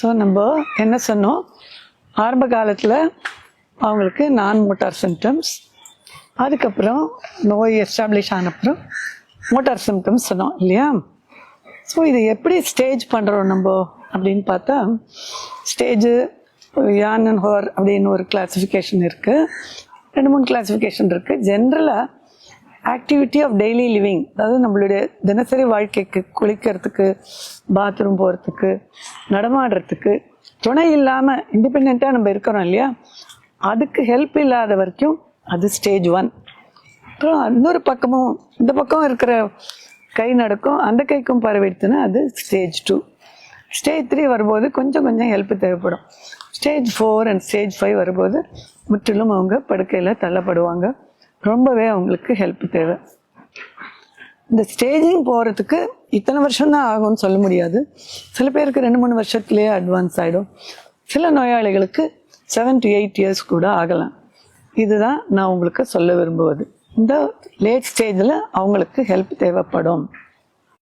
So நம்ம என்ன சொன்னோம்? ஆரம்ப காலத்தில் அவங்களுக்கு நான் மோட்டார் சிம்டம்ஸ் அதுக்கப்புறம் நோய் எஸ்டாப்ளிஷ் ஆனப்புறம் மோட்டார் சிம்டம்ஸ் சொன்னோம் இல்லையா? ஸோ இது எப்படி ஸ்டேஜ் பண்ணுறோம் நம்ம அப்படின்னு பார்த்தா ஸ்டேஜு யான் அண்ட் ஹோர் அப்படின்னு ஒரு கிளாஸிஃபிகேஷன் இருக்குது ரெண்டு மூணு கிளாஸிஃபிகேஷன் இருக்குது ஜென்ரலாக ஆக்டிவிட்டி ஆஃப் டெய்லி லிவிங் அதாவது நம்மளுடைய தினசரி வாழ்க்கைக்கு குளிக்கிறதுக்கு பாத்ரூம் போகிறதுக்கு நடமாடுறதுக்கு துணை இல்லாமல் இண்டிபெண்ட்டாக நம்ம இருக்கிறோம் இல்லையா? அதுக்கு ஹெல்ப் இல்லாத வரைக்கும் அது ஸ்டேஜ் ஒன் அப்புறம் இன்னொரு பக்கமும் இந்த பக்கம் இருக்கிற கை நடக்கும் அந்த கைக்கும் பரவிடுத்துன்னா அது ஸ்டேஜ் டூ ஸ்டேஜ் த்ரீ வரும்போது கொஞ்சம் கொஞ்சம் ஹெல்ப் தேவைப்படும். Stage four and stage five வரும்போது முற்றிலும் அவங்க படுக்கையில் தள்ளப்படுவாங்க. ரொம்பவே அவங்களுக்கு ஹெல்ப் தேவை. இந்த ஸ்டேஜிங் போகிறதுக்கு இத்தனை வருஷம் தான் ஆகும்னு சொல்ல முடியாது. சில பேருக்கு ரெண்டு மூணு வருஷத்துலேயே அட்வான்ஸ் ஆகிடும் சில நோயாளிகளுக்கு செவன் டு எயிட் இயர்ஸ் கூட ஆகலாம். இதுதான் நான் உங்களுக்கு சொல்ல விரும்புவது. இந்த லேட் ஸ்டேஜில் அவங்களுக்கு ஹெல்ப் தேவைப்படும்.